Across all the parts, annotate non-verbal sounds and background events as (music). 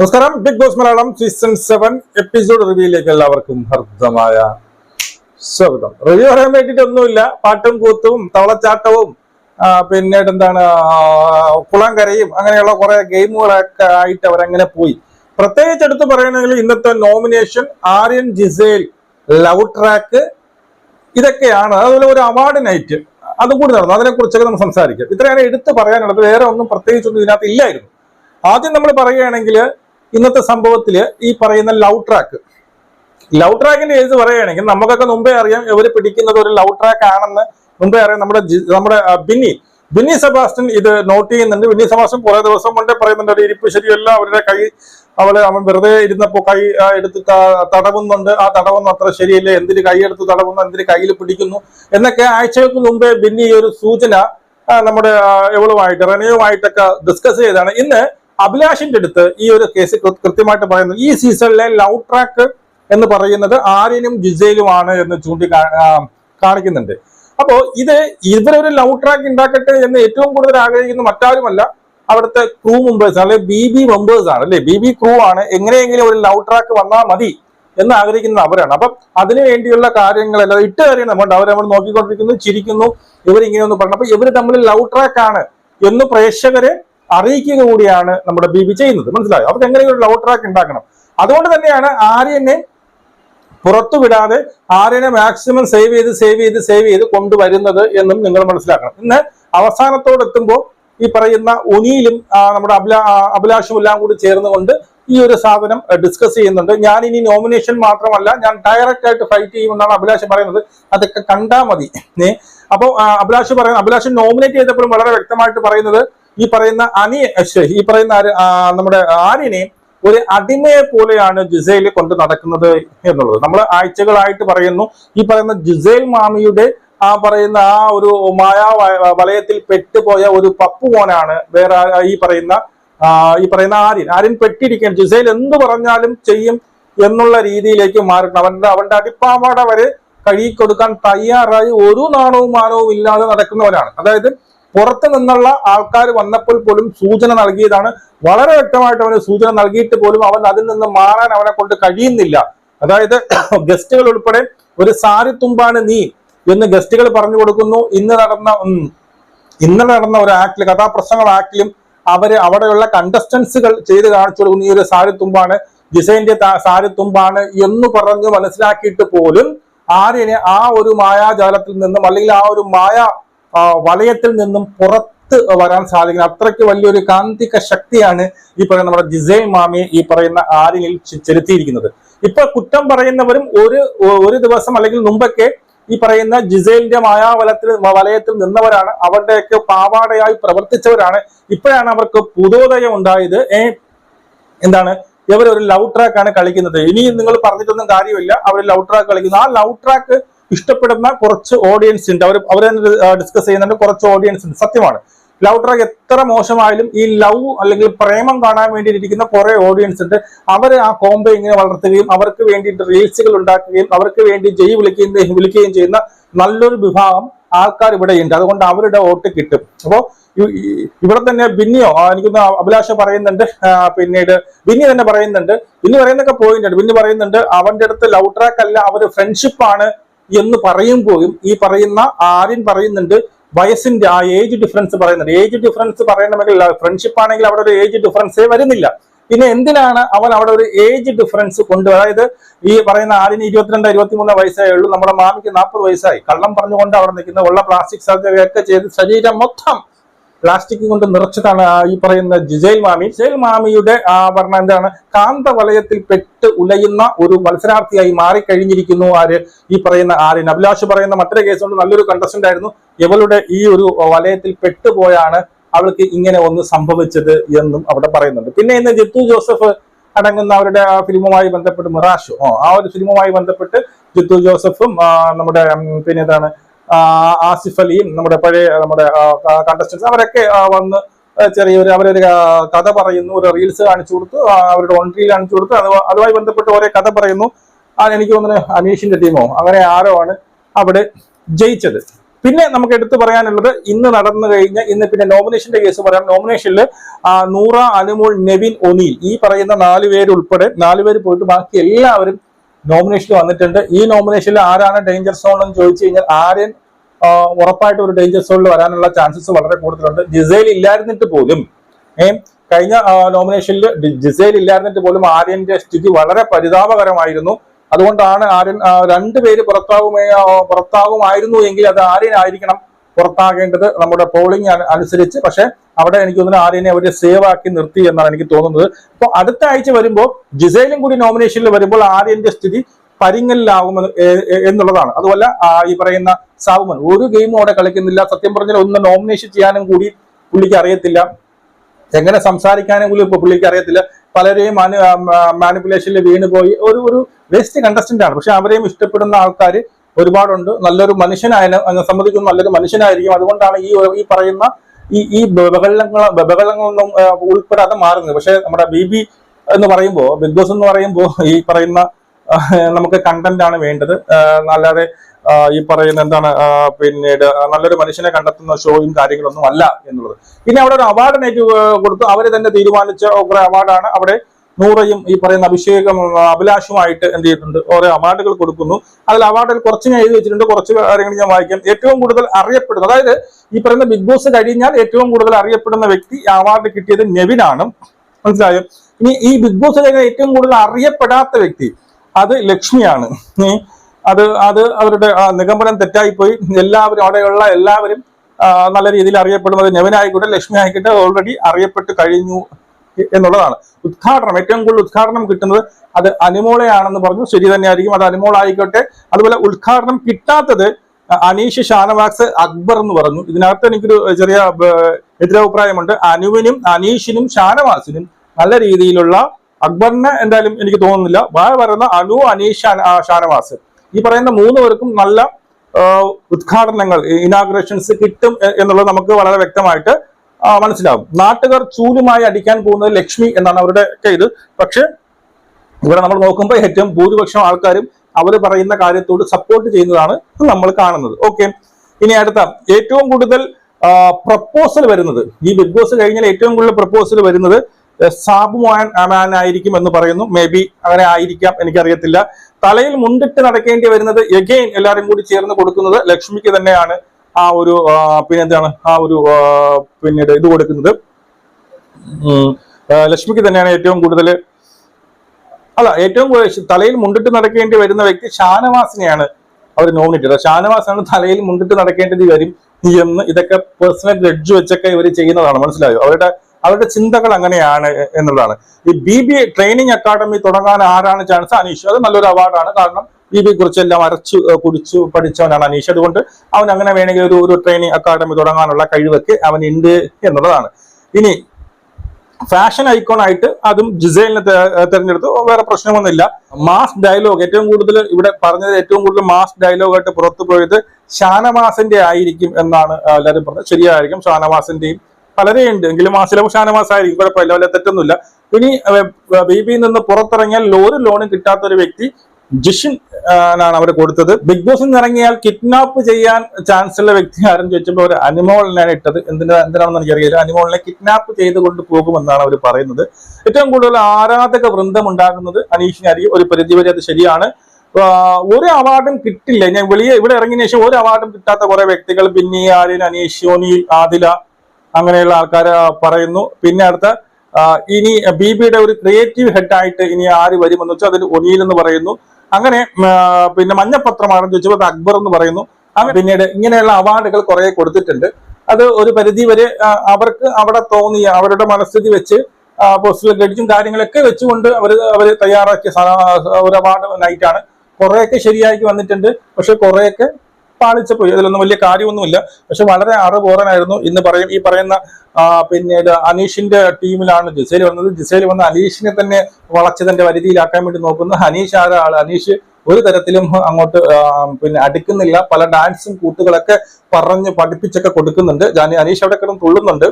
നമസ്കാരം. Bigg Boss Malayalam season seven episode റിവ്യൂയിലേക്ക് എല്ലാവർക്കും ഹർദ്ദമായ സ്വാഗതം. റിവ്യൂ പറയാൻ വേണ്ടിയിട്ടൊന്നുമില്ല പാട്ടും കൂത്തും തവളച്ചാട്ടവും പിന്നീട് എന്താണ് കുളംകരയും അങ്ങനെയുള്ള കുറെ ഗെയിമുകളൊക്കെ ആയിട്ട് അവരങ്ങനെ പോയി. പ്രത്യേകിച്ച് എടുത്ത് പറയണമെങ്കിൽ ഇന്നത്തെ nomination Aryan Gisele love track ഇതൊക്കെയാണ്. അതുപോലെ ഒരു അവാർഡ് നൈറ്റ് അതും കൂടി നടന്നു. അതിനെ കുറിച്ചൊക്കെ നമുക്ക് സംസാരിക്കാം. ഇത്രയാണ് എടുത്ത് പറയാനുള്ളത്. വേറെ ഒന്നും പ്രത്യേകിച്ചൊന്നും ഇതിനകത്ത് ഇല്ലായിരുന്നു. ആദ്യം നമ്മൾ പറയുകയാണെങ്കിൽ ഇന്നത്തെ സംഭവത്തിൽ ഈ പറയുന്ന ലവ് ട്രാക്ക്. ലവ് ട്രാക്കിന്റെ കേസ് പറയുകയാണെങ്കിൽ നമുക്കൊക്കെ മുമ്പേ അറിയാം ഇവർ പിടിക്കുന്നത് ഒരു ലവ് ട്രാക്ക് ആണെന്ന് മുമ്പേ അറിയാം നമ്മുടെ നമ്മുടെ ബിന്നി. ബിന്നി സെബാസ്റ്റ്യൻ ഇത് നോട്ട് ചെയ്യുന്നുണ്ട്. ബിന്നി സെബാസ്റ്റ്യൻ കുറെ ദിവസം കൊണ്ടേ പറയുന്നുണ്ട് ഒരു ഇരിപ്പ് ശരിയല്ല. അവരുടെ കൈ അവൾ അവൻ വെറുതെ ഇരുന്നപ്പോ കൈ എടുത്ത് തടവുന്നുണ്ട്. ആ തടവുന്ന അത്ര ശരിയല്ല. എന്തിന് കൈ എടുത്ത് തടവുന്നു? എന്തിന് കയ്യിൽ പിടിക്കുന്നു? എന്നൊക്കെ ആഴ്ചകൾക്ക് മുമ്പേ ബിന്നി ഒരു സൂചന നമ്മുടെ എവളുമായിട്ട് റെനയുമായിട്ടൊക്കെ ഡിസ്കസ് ചെയ്താണ് ഇന്ന് അഭിലാഷിന്റെ അടുത്ത് ഈ ഒരു കേസ് കൃത്യമായിട്ട് പറയുന്നത് ഈ സീസണിലെ ലവ് ട്രാക്ക് എന്ന് പറയുന്നത് ആര്യനും ജിസയിലുമാണ് എന്ന് ചൂണ്ടി കാണിക്കുന്നുണ്ട്. അപ്പോ ഇത് ഇവരൊരു ലവ് ട്രാക്ക് ഉണ്ടാക്കട്ടെ എന്ന് ഏറ്റവും കൂടുതൽ ആഗ്രഹിക്കുന്ന മറ്റാരുമല്ല. അവിടുത്തെ ക്രൂ മെമ്പേഴ്സ് ആണ് അല്ലെ ബി ബി മെമ്പേഴ്സ് ആണ് അല്ലെ ബി ബി ക്രൂ ആണ്. എങ്ങനെയെങ്കിലും ഒരു ലവ് ട്രാക്ക് വന്നാൽ മതി എന്ന് ആഗ്രഹിക്കുന്ന അവരാണ്. അപ്പം അതിനു വേണ്ടിയുള്ള കാര്യങ്ങളെല്ലാം ഇട്ട് കാര്യങ്ങൾ നമ്മൾ അവർ നമ്മൾ നോക്കിക്കൊണ്ടിരിക്കുന്നു ചിരിക്കുന്നു ഇവരിങ്ങനെ ഒന്ന് പറഞ്ഞു അപ്പൊ ഇവർ തമ്മിൽ ലവ് ട്രാക്ക് ആണ് എന്ന് പ്രേക്ഷകരെ അറിയിക്കുക കൂടിയാണ് നമ്മുടെ ബി ബി ചെയ്യുന്നത്. മനസ്സിലായോ? അവർക്ക് എങ്ങനെയും ഒരു ട്രാക്ക് ഉണ്ടാക്കണം. അതുകൊണ്ട് തന്നെയാണ് ആര്യനെ പുറത്തു വിടാതെ ആര്യനെ മാക്സിമം സേവ് ചെയ്ത് സേവ് ചെയ്ത് സേവ് ചെയ്ത് കൊണ്ടുവരുന്നത് എന്നും നിങ്ങൾ മനസ്സിലാക്കണം. ഇന്ന് അവസാനത്തോടെത്തുമ്പോൾ ഈ പറയുന്ന ഒനിയിലും നമ്മുടെ അഭിലാ അഭിലാഷും എല്ലാം കൂടി ചേർന്നുകൊണ്ട് ഈ ഒരു സാധനം ഡിസ്കസ് ചെയ്യുന്നുണ്ട്. ഞാൻ ഇനി നോമിനേഷൻ മാത്രമല്ല ഞാൻ ഡയറക്റ്റ് ആയിട്ട് ഫൈറ്റ് ചെയ്യുമെന്നാണ് അഭിലാഷ് പറയുന്നത്. അതൊക്കെ കണ്ടാൽ മതി. അപ്പോൾ അഭിലാഷ് പറയുന്നത് അഭിലാഷ് നോമിനേറ്റ് ചെയ്തപ്പോഴും വളരെ വ്യക്തമായിട്ട് പറയുന്നത് ഈ പറയുന്ന അനി ഈ പറയുന്ന നമ്മുടെ ആനിനെ ഒരു അടിമയെ പോലെയാണ് ജിസൈൽ കൊണ്ട് നടക്കുന്നത് എന്നുള്ളത്. നമ്മൾ ആഴ്ചകളായിട്ട് പറയുന്നു ഈ പറയുന്ന ജിസൈൽ മാമിയുടെ ആ പറയുന്ന ആ ഒരു മായാ വലയത്തിൽ പെട്ടുപോയ ഒരു പപ്പു മോനാണ് വേറെ ഈ പറയുന്ന ഈ പറയുന്ന ആര്യൻ. ആര്യൻ പെട്ടിരിക്കുകയാണ്. ജിസൈൽ എന്ത് പറഞ്ഞാലും ചെയ്യും എന്നുള്ള രീതിയിലേക്ക് മാറണം അവന്റെ അവന്റെ അടിപ്പാവാട വരെ കഴുകി കൊടുക്കാൻ തയ്യാറായി ഒരു നാണവും മാനവും ഇല്ലാതെ നടക്കുന്നവരാണ് അതായത് പുറത്തു നിന്നുള്ള ആൾക്കാർ വന്നപ്പോൾ പോലും സൂചന നൽകിയതാണ്. വളരെ വ്യക്തമായിട്ട് അവന് സൂചന നൽകിയിട്ട് പോലും അവൻ അതിൽ നിന്ന് മാറാൻ അവനെ കൊണ്ട് കഴിയുന്നില്ല. അതായത് (coughs) ഗസ്റ്റുകൾ ഉൾപ്പെടെ ഒരു സാരി തുമ്പാണ് നീ എന്ന് ഗസ്റ്റുകൾ പറഞ്ഞു കൊടുക്കുന്നു. ഇന്ന് നടന്ന ഇന്നലെ നടന്ന ഒരു ആക്ടിൽ കഥാപ്രസംഗ ആക്ടിലും അവർ അവിടെയുള്ള കണ്ടസ്റ്റൻസുകൾ ചെയ്ത് കാണിച്ചു കൊടുക്കുന്നു. ഈ ഒരു സാരി തുമ്പാണ് ജിസൈന്റെ സാരിത്തുമ്പാണ് സാരി തുമ്പാണ് എന്ന് പറഞ്ഞ് മനസ്സിലാക്കിയിട്ട് പോലും ആര്യനെ ആ ഒരു മായാജാലത്തിൽ നിന്നും അല്ലെങ്കിൽ ആ ഒരു മായ വലയത്തിൽ നിന്നും പുറത്ത് വരാൻ സാധിക്കുന്ന. അത്രയ്ക്ക് വലിയൊരു കാന്തിക ശക്തിയാണ് ഈ പറയുന്ന നമ്മുടെ ജിസൈ മാമിയെ ഈ പറയുന്ന ആരിനിൽ ചെലുത്തിയിരിക്കുന്നത്. ഇപ്പൊ കുറ്റം പറയുന്നവരും ഒരു ഒരു ദിവസം അല്ലെങ്കിൽ മുമ്പൊക്കെ ഈ പറയുന്ന ജിസൈലിന്റെ മായാവലത്തിൽ വലയത്തിൽ നിന്നവരാണ്. അവരുടെയൊക്കെ പാവാടയായി പ്രവർത്തിച്ചവരാണ്. ഇപ്പോഴാണ് അവർക്ക് പുതോദയം ഉണ്ടായത്. ഏ എന്താണ്? ഇവർ ഒരു ലവ് ട്രാക്ക് ആണ് കളിക്കുന്നത്. ഇനി നിങ്ങൾ പറഞ്ഞിട്ടൊന്നും കാര്യമില്ല. അവർ ലവ് ട്രാക്ക് കളിക്കുന്നു. ആ ലവ് ട്രാക്ക് ഇഷ്ടപ്പെടുന്ന കുറച്ച് ഓഡിയൻസ് ഉണ്ട്. അവർ അവർ ഡിസ്കസ് ചെയ്യുന്നുണ്ട്. കുറച്ച് ഓഡിയൻസ് ഉണ്ട്. സത്യമാണ്. ലവ് ട്രാക്ക് എത്ര മോശമായാലും ഈ ലവ് അല്ലെങ്കിൽ പ്രേമം കാണാൻ വേണ്ടിയിരിക്കുന്ന കുറെ ഓഡിയൻസ് ഉണ്ട്. അവർ ആ കോംബോ ഇങ്ങനെ വളർത്തുകയും അവർക്ക് വേണ്ടിയിട്ട് റീൽസുകൾ ഉണ്ടാക്കുകയും അവർക്ക് വേണ്ടി ജയ് വിളിക്കുകയും വിളിക്കുകയും ചെയ്യുന്ന നല്ലൊരു വിഭാഗം ആൾക്കാർ ഇവിടെ ഉണ്ട്. അതുകൊണ്ട് അവരുടെ വോട്ട് കിട്ടും. അപ്പോൾ ഇവിടെ തന്നെ ബിന്നിയോ എനിക്കൊന്ന് അഭിലാഷ പറയുന്നുണ്ട്. പിന്നീട് ബിന്നി തന്നെ പറയുന്നുണ്ട്. ബിന്നി പറയുന്നൊക്കെ പോയിന്റ് ഉണ്ട്. ബിന്നി പറയുന്നുണ്ട് അവന്റെ അടുത്ത് ലവ് ട്രാക്ക് അല്ല അവർ ഫ്രണ്ട്ഷിപ്പാണ് ആണ്. എന്ന് പറയുമ്പോഴും ഈ പറയുന്ന ആര്യൻ പറയുന്നുണ്ട് വയസ്സിന്റെ ആ ഏജ് ഡിഫറൻസ് പറയുന്നുണ്ട്. ഏജ് ഡിഫറൻസ് പറയണമെങ്കിൽ ഫ്രണ്ട്ഷിപ്പ് ആണെങ്കിൽ അവിടെ ഒരു ഏജ് ഡിഫറൻസേ വരുന്നില്ല. പിന്നെ എന്തിനാണ് അവൻ അവിടെ ഒരു ഏജ് ഡിഫറൻസ് കൊണ്ട് അതായത് ഈ പറയുന്ന ആരിന് ഇരുപത്തിരണ്ട് ഇരുപത്തിമൂന്ന് വയസ്സായേ ഉള്ളൂ നമ്മുടെ മാമിക്ക് നാൽപ്പത് വയസ്സായി. കള്ളം പറഞ്ഞുകൊണ്ട് അവിടെ നിൽക്കുന്ന ഉള്ള പ്ലാസ്റ്റിക് സർജറി ഒക്കെ ചെയ്ത് ശരീരം മൊത്തം പ്ലാസ്റ്റിക് കൊണ്ട് നിറച്ചതാണ് ഈ പറയുന്ന ജിസൈൽ മാമി. ജിസൈൽ മാമിയുടെ ആ പറഞ്ഞ എന്താണ്? കാന്ത വലയത്തിൽ പെട്ട് ഉലയുന്ന ഒരു മത്സരാർത്ഥിയായി മാറിക്കഴിഞ്ഞിരിക്കുന്നു ആര്? ഈ പറയുന്ന ആര്യൻ അഭിലാഷ് പറയുന്ന മറ്റൊരു കേസുകൊണ്ട് നല്ലൊരു കണ്ടസ്റ്റന്റ് ആയിരുന്നു. ഇവളുടെ ഈ ഒരു വലയത്തിൽ പെട്ടുപോയാണ് അവൾക്ക് ഇങ്ങനെ ഒന്ന് സംഭവിച്ചത് എന്നും അവിടെ പറയുന്നുണ്ട്. പിന്നെ ഇന്ന് ജിത്തു ജോസഫ് അടങ്ങുന്ന അവരുടെ ആ ഫിലിമുമായി ബന്ധപ്പെട്ട് മിറാഷു. ആ ഒരു ഫിലിമുമായി ബന്ധപ്പെട്ട് ജിത്തു ജോസഫും നമ്മുടെ പിന്നെ എന്താണ് ആസിഫ് അലിയും നമ്മുടെ പഴയ നമ്മുടെ കണ്ടസ്റ്റൻസ് അവരൊക്കെ വന്ന് ചെറിയൊരു അവരൊരു കഥ പറയുന്നു ഒരു റീൽസ് കാണിച്ചു കൊടുത്തു അവരുടെ ഓൺ റീൽ കാണിച്ചു കൊടുത്തു അത് അതുമായി ബന്ധപ്പെട്ട് ഒരേ കഥ പറയുന്നു. എനിക്ക് തോന്നുന്നു അനീഷിന്റെ ടീമോ അങ്ങനെ ആരോ ആണ് അവിടെ ജയിച്ചത്. പിന്നെ നമുക്ക് എടുത്തു പറയാനുള്ളത് ഇന്ന് നടന്നു കഴിഞ്ഞ ഇന്ന് പിന്നെ നോമിനേഷന്റെ കേസ് പറയാം. നോമിനേഷനിൽ നൂറ അനുമോൾ നെവിൻ ഒനീൽ ഈ പറയുന്ന നാലുപേരുൾപ്പെടെ നാലുപേര് പോയിട്ട് ബാക്കി എല്ലാവരും നോമിനേഷനിൽ വന്നിട്ടുണ്ട്. ഈ നോമിനേഷനിൽ ആരാണ് ഡേഞ്ചർ സോൺ എന്ന് ചോദിച്ചു കഴിഞ്ഞാൽ ആര്യൻ ഉറപ്പായിട്ട് ഒരു ഡേഞ്ചർ സോണിൽ വരാനുള്ള ചാൻസസ് വളരെ കൂടുതലുണ്ട്. ജിസൈൽ ഇല്ലായിരുന്നിട്ട് പോലും ഏ കഴിഞ്ഞ നോമിനേഷനിൽ ജിസൈൽ ഇല്ലായിരുന്നിട്ട് പോലും ആര്യന്റെ സ്ഥിതി വളരെ പരിതാപകരമായിരുന്നു. അതുകൊണ്ടാണ് ആര്യൻ രണ്ടുപേര് പുറത്താകുമേ പുറത്താകുമായിരുന്നു എങ്കിൽ അത് ആര്യൻ ആയിരിക്കണം പുറത്താകേണ്ടത്. നമ്മുടെ പോളിംഗ് അനുസരിച്ച്. പക്ഷെ അവിടെ എനിക്ക് തോന്നുന്നു ആര്യനെ അവർ സേവ് ആക്കി നിർത്തി എന്നാണ് എനിക്ക് തോന്നുന്നത്. അപ്പൊ അടുത്ത ആഴ്ച വരുമ്പോൾ ജിസൈലും കൂടി നോമിനേഷനിൽ വരുമ്പോൾ ആര്യന്റെ സ്ഥിതി പരിങ്ങലിലാകുമെന്ന് എന്നുള്ളതാണ്. അതുപോലെ ഈ പറയുന്ന സാവുമൻ ഒരു ഗെയിമും അവിടെ കളിക്കുന്നില്ല. സത്യം പറഞ്ഞാൽ ഒന്ന് നോമിനേഷൻ ചെയ്യാനും കൂടി പുള്ളിക്ക് അറിയത്തില്ല. എങ്ങനെ സംസാരിക്കാനും കൂടി ഇപ്പൊ പുള്ളിക്ക് അറിയത്തില്ല. പലരെയും മാനു മാനിപ്പുലേഷനിൽ വീണുപോയി. ഒരു ഒരു വേസ്റ്റ് കണ്ടസ്റ്റന്റ് ആണ്. പക്ഷെ അവരെയും ഇഷ്ടപ്പെടുന്ന ആൾക്കാർ ഒരുപാടുണ്ട്. നല്ലൊരു മനുഷ്യനായ സമ്മതിക്കുന്ന നല്ലൊരു മനുഷ്യനായിരിക്കും. അതുകൊണ്ടാണ് ഈ ഈ പറയുന്ന ഈ ഈ ബഹളങ്ങൾ ബഹളങ്ങളൊന്നും ഉൾപ്പെടാതെ മാറുന്നത്. പക്ഷെ നമ്മുടെ ബി ബി എന്ന് പറയുമ്പോൾ ബിഗ് ബോസ് എന്ന് പറയുമ്പോൾ ഈ പറയുന്ന നമുക്ക് കണ്ടന്റ് ആണ് വേണ്ടത്. അല്ലാതെ ഈ പറയുന്ന എന്താണ് പിന്നീട് നല്ലൊരു മനുഷ്യനെ കണ്ടെത്തുന്ന ഷോയും കാര്യങ്ങളൊന്നും അല്ല എന്നുള്ളത്. പിന്നെ അവിടെ ഒരു അവാർഡ് നേറ്റ് കൊടുത്തു. അവർ തന്നെ തീരുമാനിച്ച കുറെ അവാർഡാണ് അവിടെ നൂറയും ഈ പറയുന്ന അഭിഷേകം അഭിലാഷുമായിട്ട് എന്ത് ചെയ്തിട്ടുണ്ട്? ഓരോ അവാർഡുകൾ കൊടുക്കുന്നു. അതിൽ അവാർഡിൽ കുറച്ച് ഞാൻ എഴുതി വെച്ചിട്ടുണ്ട്. കുറച്ച് കാര്യങ്ങൾ ഞാൻ വായിക്കാം. ഏറ്റവും കൂടുതൽ അറിയപ്പെടുന്നത് അതായത് ഈ പറയുന്ന ബിഗ് ബോസ് കഴിഞ്ഞാൽ ഏറ്റവും കൂടുതൽ അറിയപ്പെടുന്ന വ്യക്തി അവാർഡ് കിട്ടിയത് നെവിനാണ്. മനസ്സിലായോ? ഇനി ഈ ബിഗ് ബോസ് കഴിഞ്ഞാൽ ഏറ്റവും കൂടുതൽ അറിയപ്പെടാത്ത വ്യക്തി അത് ലക്ഷ്മിയാണ്. അത് അത് അവരുടെ നിഗമനം തെറ്റായിപ്പോയി. എല്ലാവരും അവിടെയുള്ള എല്ലാവരും നല്ല രീതിയിൽ അറിയപ്പെടുന്നത് നെവിനായിക്കോട്ടെ ലക്ഷ്മി ആയിക്കോട്ടെ ഓൾറെഡി അറിയപ്പെട്ട് കഴിഞ്ഞു. എന്നുള്ളതാണ്. ഉദ്ഘാടനം ഏറ്റവും കൂടുതൽ ഉദ്ഘാടനം കിട്ടുന്നത് അത് അനുമോളയാണെന്ന് പറഞ്ഞു. ശരി തന്നെയായിരിക്കും അത് അനുമോൾ ആയിക്കോട്ടെ. അതുപോലെ ഉദ്ഘാടനം കിട്ടാത്തത് അനീഷ് ഷാനവാക്സ് അക്ബർ എന്ന് പറഞ്ഞു. ഇതിനകത്ത് എനിക്കൊരു ചെറിയ എതിരഭിപ്രായമുണ്ട്. അനുവിനും അനീഷിനും ഷാനവാസിനും നല്ല രീതിയിലുള്ള അക്ബറിന് എന്തായാലും എനിക്ക് തോന്നുന്നില്ല. വായ പറയുന്ന അനു അനീഷ് ഷാനവാസ്. ഈ പറയുന്ന മൂന്ന് പേർക്കും നല്ല ഉദ്ഘാടനങ്ങൾ ഇനാഗ്രേഷൻസ് കിട്ടും എന്നുള്ളത് നമുക്ക് വളരെ വ്യക്തമായിട്ട് മനസ്സിലാവും. നാട്ടുകാർ ചൂലുമായി അടിക്കാൻ പോകുന്നത് ലക്ഷ്മി എന്നാണ് അവരുടെ ഒക്കെ ഇത്. പക്ഷെ ഇവിടെ നമ്മൾ നോക്കുമ്പോൾ ഏറ്റവും ഭൂരിപക്ഷം ആൾക്കാരും അവർ പറയുന്ന കാര്യത്തോട് സപ്പോർട്ട് ചെയ്യുന്നതാണ് നമ്മൾ കാണുന്നത്. ഓക്കെ ഇനി അടുത്ത ഏറ്റവും കൂടുതൽ പ്രപ്പോസൽ വരുന്നത്. ഈ ബിഗ് ബോസ് കഴിഞ്ഞാൽ ഏറ്റവും കൂടുതൽ പ്രപ്പോസൽ വരുന്നത് സാബു മോഹൻ ആയിരിക്കും എന്ന് പറയുന്നു. മേ ബി അങ്ങനെ ആയിരിക്കാം എനിക്കറിയത്തില്ല. തലയിൽ മുണ്ടിട്ട് നടക്കേണ്ടി വരുന്നത് എഗെയിൻ എല്ലാവരും കൂടി ചേർന്ന് കൊടുക്കുന്നത് ലക്ഷ്മിക്ക് തന്നെയാണ്. ആ ഒരു പിന്നെ എന്താണ് ആ ഒരു പിന്നീട് ഇത് കൊടുക്കുന്നത്. ലക്ഷ്മിക്ക് തന്നെയാണ് ഏറ്റവും കൂടുതൽ അല്ല ഏറ്റവും കൂടുതൽ തലയിൽ മുണ്ടിട്ട് നടക്കേണ്ടി വരുന്ന വ്യക്തി ഷാനവാസിനെയാണ് അവർ നോമിനേറ്റ് ചെയ്തത്. ഷാനവാസാണ് തലയിൽ മുണ്ടിട്ട് നടക്കേണ്ടത് വരും എന്ന് ഇതൊക്കെ പേഴ്സണൽ ഗ്രഡ്ജ് വെച്ചൊക്കെ ഇവർ ചെയ്യുന്നതാണ്. മനസ്സിലായോ? അവരുടെ അവരുടെ ചിന്തകൾ അങ്ങനെയാണ് എന്നുള്ളതാണ്. ഈ ബി ബി ട്രെയിനിങ് അക്കാഡമി തുടങ്ങാൻ ആരാണ് ചാൻസ് അനീഷ്. അത് നല്ലൊരു അവാർഡാണ് കാരണം ബി കുറിച്ചെല്ലാം അരച്ചു കുടിച്ചു പഠിച്ചവനാണ് അനീഷ്. അതുകൊണ്ട് അവൻ അങ്ങനെ വേണമെങ്കിൽ ഒരു ഒരു ട്രെയിനിങ് അക്കാദമി തുടങ്ങാനുള്ള കഴിവൊക്കെ അവനുണ്ട് എന്നുള്ളതാണ്. ഇനി ഫാഷൻ ഐക്കോൺ ആയിട്ട് അതും ജിസൈലിനെ തെരഞ്ഞെടുത്തു. വേറെ പ്രശ്നമൊന്നുമില്ല. മാസ് ഡയലോഗ് ഏറ്റവും കൂടുതൽ ഇവിടെ പറഞ്ഞത് ഏറ്റവും കൂടുതൽ മാസ് ഡയലോഗ് ആയിട്ട് പുറത്തു പോയത് ഷാനവാസിന്റെ ആയിരിക്കും എന്നാണ് എല്ലാവരും പറഞ്ഞത്. ശരിയായിരിക്കും ഷാനവാസിന്റെയും. ഉണ്ട്. എങ്കിലും ആ ചിലപ്പോൾ ഷാനവാസ് ആയിരിക്കും. കുഴപ്പമില്ല. വല്ല തെറ്റൊന്നുമില്ല. ഇനി ബി ബിയിൽ നിന്ന് പുറത്തിറങ്ങിയാൽ ഒരു ലോണും കിട്ടാത്ത ഒരു വ്യക്തി ജിഷിൻ ആണ് അവർ കൊടുത്തത്. ബിഗ് ബോസിൽ നിന്ന് ഇറങ്ങിയാൽ കിഡ്നാപ്പ് ചെയ്യാൻ ചാൻസ് ഉള്ള വ്യക്തി ആരും ചോദിച്ചപ്പോൾ അവർ അനിമോളിനാണ് ഇട്ടത്. എന്തിനാ എന്തിനാണെന്ന് എനിക്കറിയില്ല. അനിമോളിനെ കിഡ്നാപ്പ് ചെയ്തുകൊണ്ട് പോകുമെന്നാണ് അവർ പറയുന്നത്. ഏറ്റവും കൂടുതൽ ആരാധക വൃന്ദം ഉണ്ടാകുന്നത് അനീഷിനായിരിക്കും ഒരു പരിധി വരെ അത് ശരിയാണ്. ഒരു അവാർഡും കിട്ടില്ല. ഞാൻ വെളിയെ ഇവിടെ ഇറങ്ങിയ ശേഷം ഒരു അവാർഡും കിട്ടാത്ത കുറെ വ്യക്തികൾ ബിന്നി ആര്യൻ അനീഷ് യോനി ആദില അങ്ങനെയുള്ള ആൾക്കാർ പറയുന്നു. പിന്നെ അടുത്ത ഇനി ബി ബിയുടെ ഒരു ക്രിയേറ്റീവ് ഹെഡായിട്ട് ഇനി ആര് വരുമെന്ന് വെച്ചാൽ അതിൽ ഒനിയിൽ എന്ന് പറയുന്നു. അങ്ങനെ പിന്നെ മഞ്ഞപ്പത്രമാണെന്ന് ചോദിച്ചപ്പോൾ അക്ബർ എന്ന് പറയുന്നു. പിന്നീട് ഇങ്ങനെയുള്ള അവാർഡുകൾ കുറെ കൊടുത്തിട്ടുണ്ട്. അത് ഒരു പരിധി വരെ അവർക്ക് അവിടെ തോന്നിയ അവരുടെ മനസ്ഥിതി വെച്ച് പോസ്റ്റൽ ഗഡിച്ചും കാര്യങ്ങളൊക്കെ വെച്ചുകൊണ്ട് അവർ അവർ തയ്യാറാക്കിയ ഒരു അവാർഡ് നൈറ്റാണ് കുറെയൊക്കെ ശരിയാക്കി വന്നിട്ടുണ്ട്. പക്ഷെ കുറെയൊക്കെ പാളിച്ച പോയി അതിലൊന്നും വലിയ കാര്യമൊന്നുമില്ല. പക്ഷെ വളരെ അറിവോറനായിരുന്നു ഇന്ന് പറയും ഈ പറയുന്ന പിന്നെ അനീഷിന്റെ ടീമിലാണ് ജിസേൽ വന്നത്. ജിസേൽ വന്ന അനീഷിനെ തന്നെ വളച്ചതിന്റെ വരുതിയിലാക്കാൻ വേണ്ടി നോക്കുന്നു. അനീഷ് ആരാ? ആൾ അനീഷ് ഒരു തരത്തിലും അങ്ങോട്ട് പിന്നെ അടുക്കുന്നില്ല. പല ഡാൻസും കൂട്ടുകളൊക്കെ പറഞ്ഞ് പഠിപ്പിച്ചൊക്കെ കൊടുക്കുന്നുണ്ട്. ജാനി അനീഷ് അവിടെ കിടന്ന് തുള്ളുന്നുണ്ട്.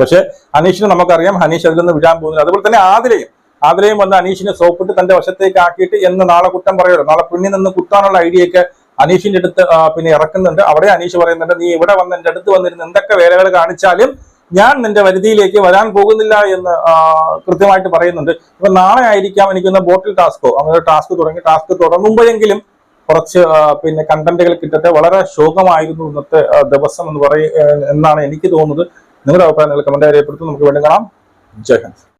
പക്ഷെ അനീഷിനെ നമുക്കറിയാം അനീഷ് അതിൽ നിന്ന് വിടാൻ പോകുന്നില്ല. അതുപോലെ തന്നെ ആദിലയും ആദിലയും വന്ന് അനീഷിനെ സോപ്പിട്ട് തന്റെ വശത്തേക്ക് ആക്കിയിട്ട് എന്ന് നാളെ കുറ്റം പറയുമല്ലോ നാളെ പിന്നിൽ നിന്ന് കുത്താനുള്ള ഐഡിയ ഒക്കെ അനീഷിന്റെ അടുത്ത് പിന്നെ ഇറക്കുന്നുണ്ട്. അവിടെ അനീഷ് പറയുന്നുണ്ട് നീ ഇവിടെ വന്ന് എന്റെ അടുത്ത് വന്നിരുന്ന് എന്തൊക്കെ വേലകൾ കാണിച്ചാലും ഞാൻ നിന്റെ വരുതിയിലേക്ക് വരാൻ പോകുന്നില്ല എന്ന് കൃത്യമായിട്ട് പറയുന്നുണ്ട്. ഇപ്പൊ നാളെ ആയിരിക്കാം എനിക്കൊന്ന് ബോട്ടിൽ ടാസ്കോ? അങ്ങനെ ടാസ്ക് തുടങ്ങി. ടാസ്ക് തുടങ്ങുമ്പോഴെങ്കിലും കുറച്ച് പിന്നെ കണ്ടന്റുകൾ കിട്ടട്ടെ. വളരെ ശോകമായിരുന്നു ഇന്നത്തെ ദിവസം എന്ന് പറയുന്ന എന്നാണ് എനിക്ക് തോന്നുന്നത്. നിങ്ങളുടെ അഭിപ്രായം നിങ്ങൾ കമന്റ് രേഖപ്പെടുത്തും നമുക്ക് വേണ്ടി കാണാം. ജയ്